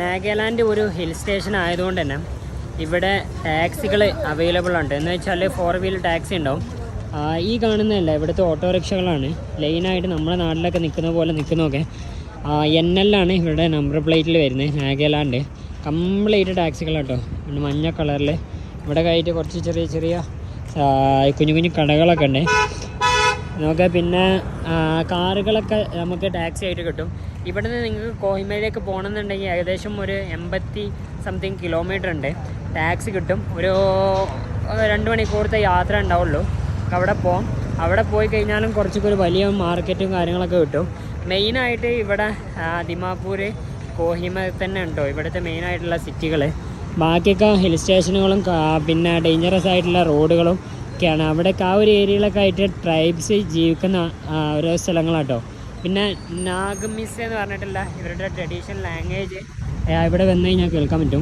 നാഗാലാൻഡ് ഒരു hill station ആയതുകൊണ്ട് തന്നെ ഇവിടെ ടാക്സികൾ അവൈലബിൾ ഉണ്ട്. എന്ന് വെച്ചാൽ ഫോർ വീലർ ടാക്സി ഉണ്ടാവും. ഈ കാണുന്നതല്ല ഇവിടുത്തെ ഓട്ടോറിക്ഷകളാണ്. ലൈനായിട്ട് നമ്മുടെ നാട്ടിലൊക്കെ നിൽക്കുന്ന പോലെ നിൽക്കുന്നതൊക്കെ എൻ എല്ലാണ് ഇവിടെ നമ്പർ പ്ലേറ്റിൽ വരുന്നത് നാഗാലാൻഡ്. കംപ്ലീറ്റ് ടാക്സികളാട്ടോ. മഞ്ഞ കളറിൽ ഇവിടെ കഴിഞ്ഞിട്ട് കുറച്ച് ചെറിയ ചെറിയ കുഞ്ഞു കുഞ്ഞു കടകളൊക്കെ ഉണ്ട്. നമുക്ക് പിന്നെ കാറുകളൊക്കെ നമുക്ക് ടാക്സി ആയിട്ട് കിട്ടും. ഇവിടുന്ന് നിങ്ങൾക്ക് കോഹിമയിലേക്ക് പോകണമെന്നുണ്ടെങ്കിൽ ഏകദേശം ഒരു എൺപത്തി സംതിങ് കിലോമീറ്റർ ഉണ്ട്. ടാക്സി കിട്ടും. ഒരു രണ്ട് മണിക്കൂറത്തെ യാത്ര ഉണ്ടാവുള്ളൂ. അവിടെ പോകാം അവിടെ പോയി കഴിഞ്ഞാലും കുറച്ചൊക്കെ ഒരു വലിയ മാർക്കറ്റും കാര്യങ്ങളൊക്കെ കിട്ടും. മെയിനായിട്ട് ഇവിടെ ദിമാപൂർ കോഹിമ തന്നെ ഉണ്ടോ? ഇവിടുത്തെ മെയിനായിട്ടുള്ള സിറ്റികൾ ബാക്കിയൊക്കെ ഹിൽ സ്റ്റേഷനുകളും പിന്നെ ഡേഞ്ചറസ് ആയിട്ടുള്ള റോഡുകളും ഒക്കെയാണ്. അവിടെയൊക്കെ ആ ഒരു ഏരിയയിലൊക്കെ ആയിട്ട് ട്രൈബ്സ് ജീവിക്കുന്ന ഓരോ സ്ഥലങ്ങളാട്ടോ. പിന്നെ നാഗമിസ് എന്ന് പറഞ്ഞിട്ടുള്ള ഇവരുടെ ട്രഡീഷണൽ ലാംഗ്വേജ് ഇവിടെ വന്നു കഴിഞ്ഞാൽ കേൾക്കാൻ പറ്റും.